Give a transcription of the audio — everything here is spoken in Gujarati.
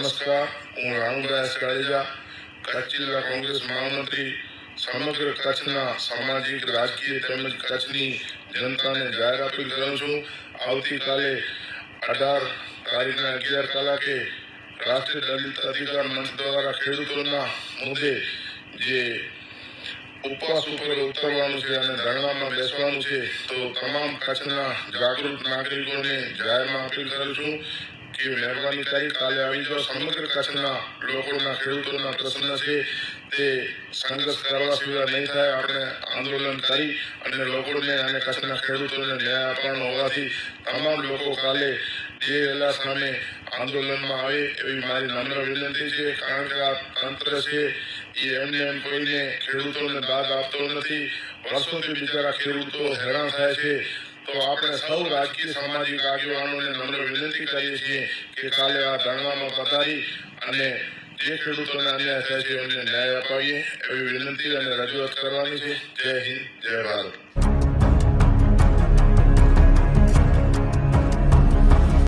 નમસ્કાર, હું રામદાસ જાડેજા કચ્છ જિલ્લા કોંગ્રેસ મહામંત્રી, સમગ્ર કચ્છના સામાજિક, રાજકીય તેમજ કચ્છની જનતાને જાહેર અપીલ કરું છું. આવતીકાલે અઢાર તારીખના અગિયાર કલાકે રાષ્ટ્રીય દલિત અધિકાર મંચ દ્વારા ખેડૂતોના મુદ્દે જે ઉપવાસ ઉપર ઉતરવાનું છે અને ધરણામાં બેસવાનું છે, તો તમામ કચ્છના જાગૃત નાગરિકોને જાહેરમાં અપીલ કરું છું. કે મહેરબાની કરી કાલે આવી જાઓ સમગ્ર કચ્છના લોકોના ખેડૂતોના પ્રશ્ન છે તે સંઘર્ષ કરવા સિવાય નહીં થાય. આપણે આંદોલન કરી અને લોકોને અને કચ્છના ખેડૂતોને ન્યાય આપવાનો હોવાથી તમામ લોકો કાલે જે વહેલા સામે આંદોલનમાં આવે એવી મારી નમ્ર વિનંતી છે. કારણ કે આ તંત્ર છે એ એમને એમ કોઈને ખેડૂતોને દાદ આપતો નથી. વર્ષોથી બિચારા ખેડૂતો હેરાન થાય છે. તો આપણે સૌ રાજકીય સામાજિક આગેવાનોને નમ્ર વિનંતી કરીએ છીએ કે કાલે આ ધરણામાં પધારી અને જે ખેડૂતોને અન્યાય થાય છે એમને ન્યાય અપાવીએ એવી વિનંતી અને રજૂઆત કરવાની છે. જય હિન્દ, જય ભારત.